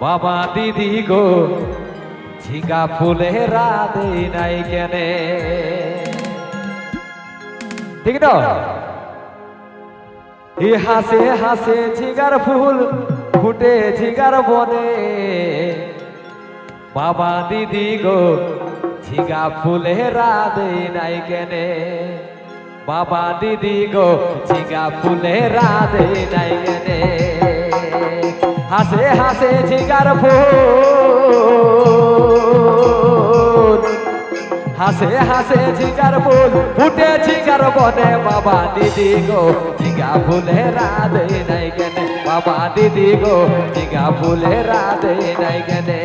বাবা দিদি গো, ঝিঙ্গা ফুলে রাধে নাই কেনে। ঠিক ই হাসে হাসে ঝিঙ্গার ফুল ফুটে ঝিঙ্গার বনে। বাবা দিদি গো, ঝিঙ্গা ফুলে রাধে নাই কেনে। বাবা দিদি গো, ঝিঙ্গা ফুলে রাধে নাই কেনে। হাসে হাসে ঝিঙ্গার ফুল। হাসে হাসে ঝিঙ্গার ফুল, ফুটে ঝিঙ্গার বনে। বাবা দিদি গো, ঝিঙ্গা ফুলে রাধে নাই কেনে। বাবা দিদি গো, ঝিঙ্গা ফুলে রাধে নাই কেনে।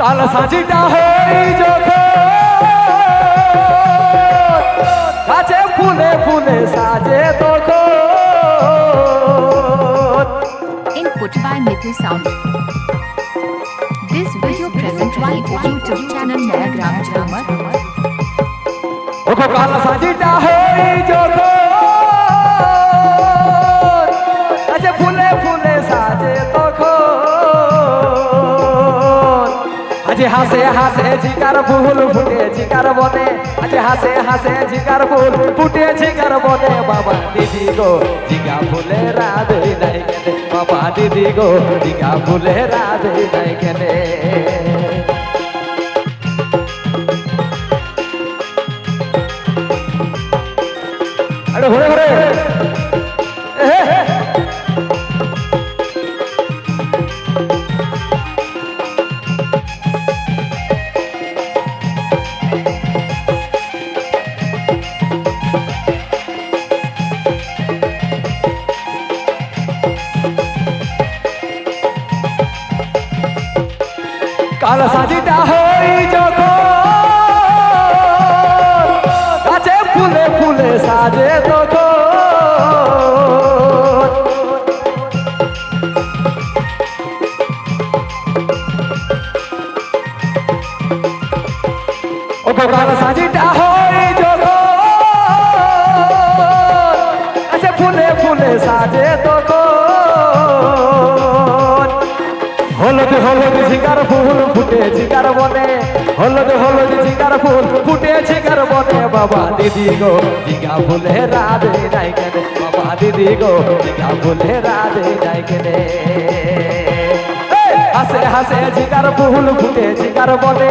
কাল সাজিটা হই যখন কাছে ফুলে ফুলে সাজে তখন Input by Mithu Sound. This video present by YouTube channel Naragram Jamar. ওখো কাল সাজিটা হই যখন আজ হাসে হাসে ঝিকার ফুল ফুটে ঝিকার বনে আজ হাসে হাসে ঝিকার ফুল ফুটে ঝিকার বনে বাবা দিদি গো ঝিকা ফুলে রাধে নাই কেনে বাবা দিদি গো ঝিকা ফুলে রাধে নাই কেনে আরে ঘুরে ঘুরে কাল সাজিটা হই যখন কাছে ফুলে ফুলে সাজে তখন। ও গো কাল সাজিটা হই যখন। কাছে ফুলে ফুলে সাজে তখন। হলুদ হলুদ ঝিঙ্গার ফুল ফুটে ঝিঙ্গার বনে। হলুদ হলুদ ঝিঙ্গার ফুল ফুটে ঝিঙ্গার বনে। বাবা দিদি গো ঝিঙ্গা ফুলে রাধে নাই কেনে? বাবা দিদি গো ঝিঙ্গা ফুলে রাধে নাই কেনে? হাসে হাসে ঝিঙ্গার ফুল ফুটে ঝিঙ্গার বনে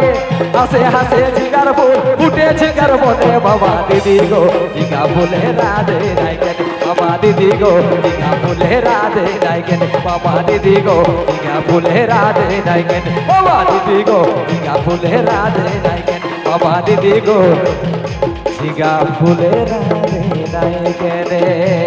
হাসে হাসে ঝিঙ্গার ফুল, ফুটে ঝিঙ্গার বনে বাবা দিদি গো ঝিঙ্গা ফুলে রাধে নাই কেনে বাবা দিদি গো ঝিঙ্গা ফুলে রাধে নাই কেনে বাবা দিদি গো ঝিঙ্গা ফুলে রাধে নাই বাবা দিদি গো ঝিঙ্গা ফুলে রাধে নাই বাবা দিদি গো ঝিঙ্গা ফুলে রাধে নাই কেনে